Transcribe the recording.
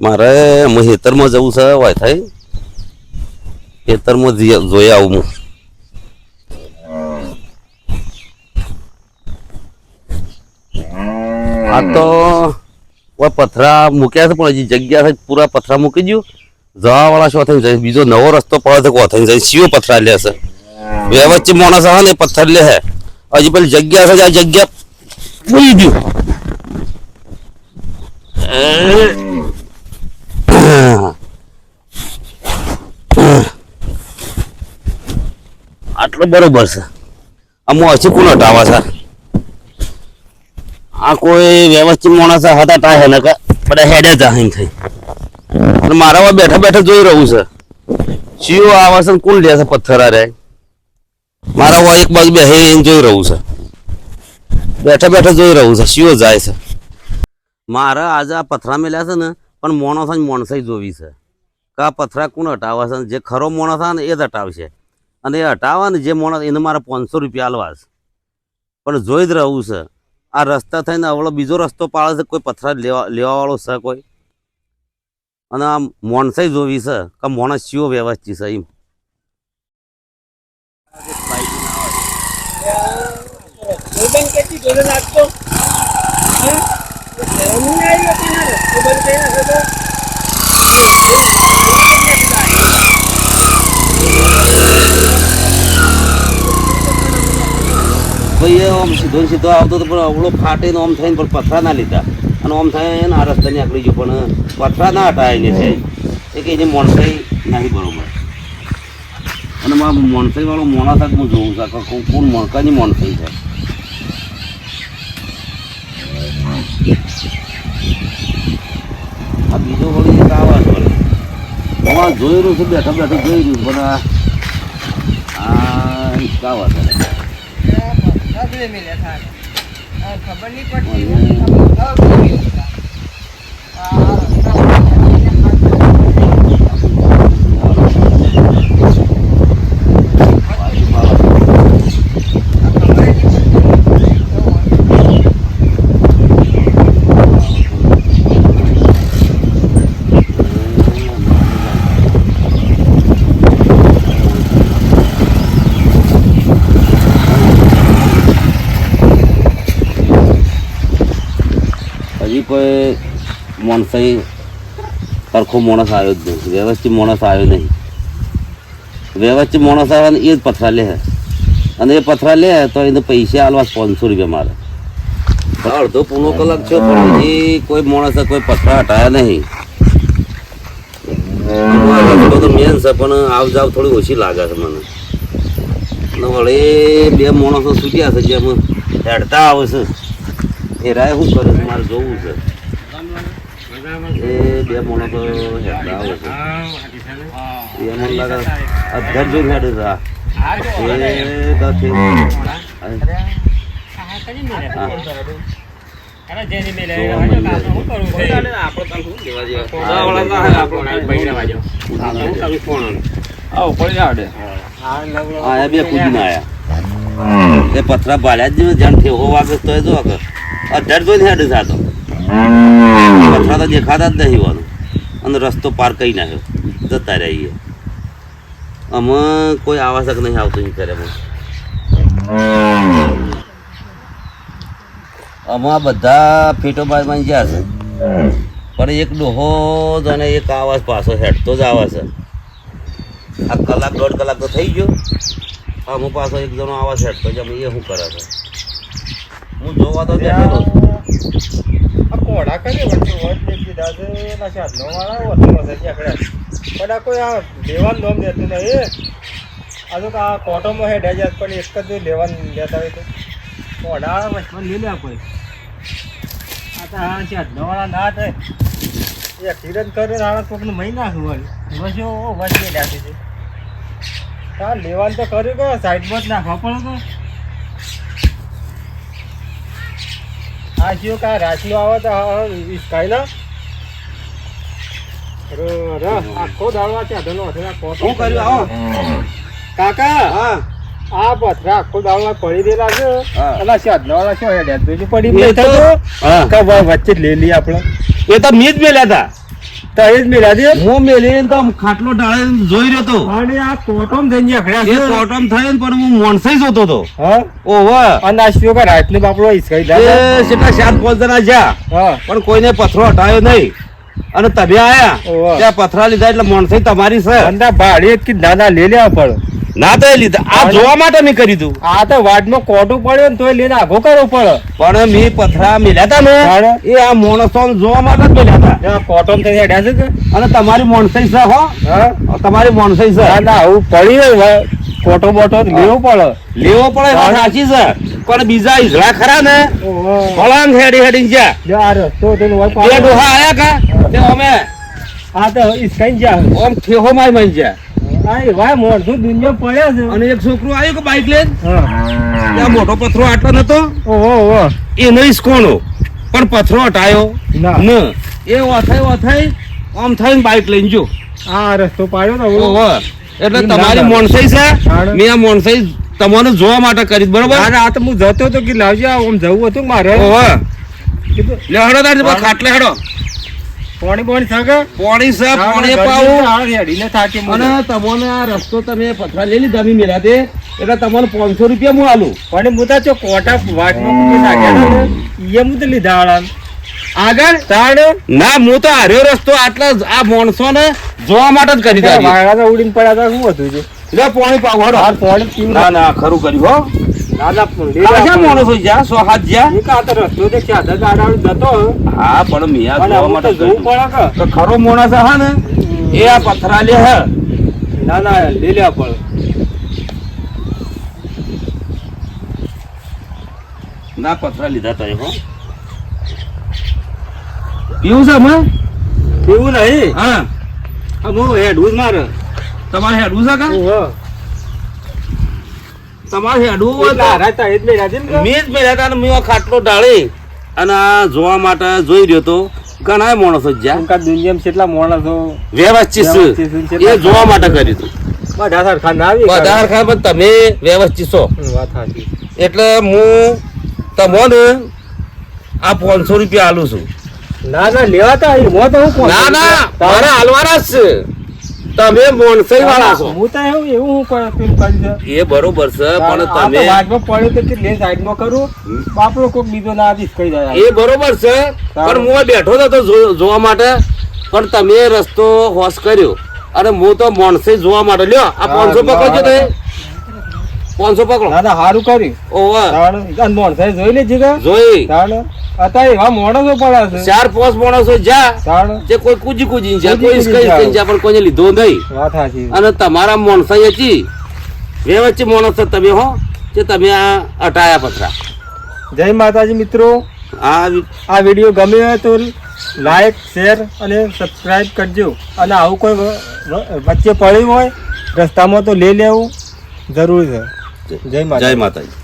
મારે હું ખેતરમાં જવું છે વાય થાય ખેતરમાં જી- જોઈ આવું હું આ તો ઓય પથરા મૂક્યા છે પણ હજી જગ્યા છે પૂરા પથરા મૂકી દઉં જવા વાળા શું થઈ જાય બીજો નવો રસ્તો પડે છે કો થઈ જાય શિવ પથરા લે છે વ્યવસ્થિત માણસ આવે ને એ પથ્થર લે છે હજી પેલી જગ્યા છે આ જગ્યા પૂરી દઉં આટલું બરોબર છે. અમો હજી કોણ ટાવા છે? આ કોઈ વ્યવસ્થિત માણસ હતા તા હે ને બધા હેડે જાહીન થઈ. અને મારામાં બેઠા બેઠા જોઈ રહ્યું છે. શિયો આવા છે કોણ લે છે પથ્થર રે મારા વા એક બાજુ બેહે જોઈ રહ્યું છે. બેઠા બેઠા જોઈ રહ્યું છે. શિયો જાય છે. મારે આજે આ પથરા મેલ્યા છે ને પણ માણસ જ મોણસાઈ જોવી છે કે પથરા કોણ હટાવે છે જે ખરો માણસ આવે ને એ જ હટાવશે અને એ હટાવે ને જે મોણસ એને મારે પાંચસો રૂપિયા આલવા છે પણ જોઈ જ રહું છે આ રસ્તા થઈને આવડો બીજો રસ્તો પાડે છે કોઈ પથરા લેવા લેવાવાળો છે કોઈ અને આ મોણસાઈ જોવી છે કે મોણસ ચિયો વ્યવસ્થિત છે એમ કેટલી ગોલ્ડન આપતો હા? એમની આવી હતી ને રે. ગોલ્ડન કઈ નાખે તો? ભાઈ આમ સીધો સીધો આવતો હતો પણ અવળો ફાટીને આમ થઈને પણ પથરા ના લીધા. અને આમ થઈને આ રસ્તાની આકડી ગયો, પણ પથરા ના હતા એને છે. એ કે એની મોણસાઈ નહીં બરોબર. અને મારા મોણસાઈ વાળો મોણા તક હું જોઉં છું કોણ- મોણકાની મોણસાઈ છે. આ બીજો વળી એક આવાજ વળી. હું આ જોઈ રહ્યું છું બેઠા બેઠા જોઈ રહ્યું પણ આ આ એક આવાજ વળી. ખબર નહીં પડતી આ બધા કોઈ મિલ્યા. આ રસ્તા ખબર જ નહીં પડતી. હજી કોઈ માણસાઈ સરખો માણસ આવ્યો જ નહીં. વ્યવસ્થિત માણસ આવ્યો નહીં. વ્યવસ્થિત માણસ આવે ને એ જ પથરા લે અને એ પથરા લે તો એને પૈસા આલવા પાંચસો રૂપિયા મારે. અડધો પૂનો કલાક છે પણ એ કોઈ માણસે કોઈ પથરા હટાયા નહીં. તો મેન છે, પણ આવ જાવ થોડી ઓછી લાગે છે મને. વળી બે માણસો સુધી છે જેમ હેડતા આવે છે એ રાય શું કરે છે? મારે જોવું છે. એ બે માણસો હેડતા આવે છે. બે કૂદીને આયા. એ પથરા ભાડ્યા જ જાણ ઠેવો વાગે તો જો કે અધર જોઈને હેડે છે આ તો. પથરા તો દેખાતા જ નહીં હોવાનું. અને રસ્તો પાર કરી નાખ્યો. જતા રહીએ. અમે કોઈ આવાસક નહીં આવતું કરે આમાં બધા ફીટો બાજમાં ગયા છે. પણ એક ડોહો અને એક આવાજ પાછો હેડતો જ આવે છે. આ કલાક દોઢ કલાક તો થઈ ગયો. અમુક પાછો એક જણો આવાજ હેડતો છે અમે એ શું કરે છે? હું જોવા તો બેઠેલો. આ. કોડા કરે વચ્ચે વચ એક દીધા છે એના સાધનો વાળા વધુ હશે ત્યાં પણ આ કોઈ આ લેવાનું નોમ દેતું નહીં આજુ તો આ કોટોમાં હેડે જાય પણ એક જ લેવાનું લેતા હોય તો. કોડા વચમાં લઈ પડે આ તો આ સાધનો વાળા ના થાય. એ એક્સિડન્ટ કરે આના કોકને મહિના નાખવું વળી. વચ્ચે વચ્ચે છે. હા લેવાનું તો કર્યું કે સાઈડમાં જ નાખવા પડે તો. આ શું કા રાતનો આવે તો કાઈ ના ર- ર, આખો દાડવા છે ધનો શું કર્યું? આવો. કાકા હા. આ પથરા આખો દાડવા પડી દેલા છે. અલા છે સાધનો વાળા શું હેડ્યા તો પડી એ બેઠા તો- તો? હા. કા ભાઈ વચ્ચે લઈએ આપણે. એ તો મીજ મેલ્યા હતા. તો એ જ મેળ્યા છે હું મેલીને તો ખાટલો ડાળે જોઈ રહ્યો તો. અને આ કોટમ છે થયો ને પણ હું મોણસાઈ જોતો હતો. હા? અને આ શિયો કે રાતનો બાપડો એ જાય કેટલા ચાર પાંચ જણા જ્યાં પણ કોઈને પથરો હટાયો નહીં. અને તમે આયા ત્યાં પથરા લીધા એટલે મોણસાઈ તમારી છે. અંદા ભાડી કે દાદા લઈ લેવા પડે ના તો એ લીધા. આ જોવા માટે મેં કરી દઉં આ તો વાડમાં કોટું પડ્યો ને તોય લઈને આઘો કરવો પડે પણ મેં પથરા મેલ્યા ને? એ આ માણસો જોવા માટે જ મેલ્યા હતા કોટમ થઈને હેડ્યા છે કે? અને તમારી મોણસાઈ છે હો. હા. તમારી મોણસાઈ છે. ના આવું પડી કોટો બોટો લેવો પડે. લેવો પડે સાચી છે. પણ બીજા ઈઝડા ખરા ને. ફળાંગ હેડી હેડી ગયા. રસ્તો. ડોહા આયા કા? તે અમે આ તો હિસકાઈ જા ઓમ ઠેહો માય માઈ ગયા. એવા મોણસો દુનિયા પડ્યા છે. અને એક છોકરો આવ્યો કે બાઈક લઈને? હા. ત્યાં મોટો પથરો આટલો નતો? ઓહો ઓહો. એનો ઈસકોણો પણ પથરો હટાયો. ના. ન. એ ઓથાઈ ઓથાઈ આમ થઈને બાઈક લઈને જો આ રસ્તો પાડ્યો ને. ઓહો. એટલે તમારી મોણસાઈ છે? મેં આ મોણસાઈ તમને જોવા માટે કરી બરોબર? આ તો હું જતો હતો કે લાવજો આમ જવું હતું મારે. ઓહો. લે હડો તાર ખાટલે હડો. પોણી પોણી સગે પોણી છે પોણી પાવું. હેડીને થાકી અને તમને આ રસ્તો તમે પથરા લઈ લીધા મેં મેળા તે એટલે તમને પાંચસો રૂપિયા હું આલું. પણ હું તો કોટા વાટમાં નાખ્યા હતા હું તો લીધા વાળા આગળ? તાડ ના હું તો હાર્યો રસ્તો આટલા આ માણસો ને જોવા માટે જ કરી દીધા વાળા ઉડીને પડ્યા હતા શું હતું છે લે પોણી પાવ હાર પોણી ના ના ખરું કર્યું હો. ખરો મોણસ હા ને? એ આ પથરા લે હે ના ના લે લે પણ ના પથરા લીધા તા હો. પીવું છે અમે એવું નહીં? હા. હું હેડવું જ મારે. તમારે હેડવું છે કા. તમારે હેડવું હોય એટલા તો હારા તા એ જ મેળ્યા છે ને કે? મેં જ મેળ્યા અને મેં ખાટલો ડાળી અને આ જોવા માટે જોઈ રહ્યો તો ઘણા માણસો જ્યાં દુનિયામાં કેટલા માણસો વ્યવસ્થિત વ્યવસ્થિત છે. છે એ જોવા માટે કર્યું હતું બધા સરખા ના આવી બધા હરખા પણ તમે વ્યવસ્થિત છો એટલે હું તમને આ પાંચસો રૂપિયા આલું છું ના ના લેવા તા અહીં. મોં તો હું કોણ? ના ના મારા હાલવાના જ છે તમે મોનસઈ વાળા છો. હું તો એવું એવું હું કોઈ અપીલ કરી. એ બરોબર છે પણ તમે વાટમાં પડ્યો તો કે લે સાઈડમાં કરું? બાપરો કોઈ બીજો ના આદિશ કહી જાય એ બરોબર છે પણ હું બેઠો હતો જોવા માટે પણ તમે રસ્તો હોસ કર્યો. અને હું તો મોનસે જોવા માટે લ્યો. આ પાંચસો પકડજો તે પાંચસો પકડો. ના સારું કર્યું. ઓવર મોનસે જોઈ લે કે. જોઈ. તાણ અત્યારે એવા માણસો પડ્યા છે. ચાર પાંચ માણસો જા જે કોઈ કુજી કુજી છે કોઈ કઈ કઈ જા પણ કોઈને લીધો નહીં. વાત સાચી. અને તમારા મોણસાઈ હતી વ્યવસ્થિત માણસ તમે હો જે તમે આ અટાયા પથરા. જય માતાજી મિત્રો. આ આ વીડિયો ગમે હોય તો લાઈક શેર અને સબસ્ક્રાઈબ કરજો. અને આવું કોઈ વચ્ચે પડ્યું હોય રસ્તામાં તો લઈ લેવું જરૂરી છે. જય માતા જય માતાજી.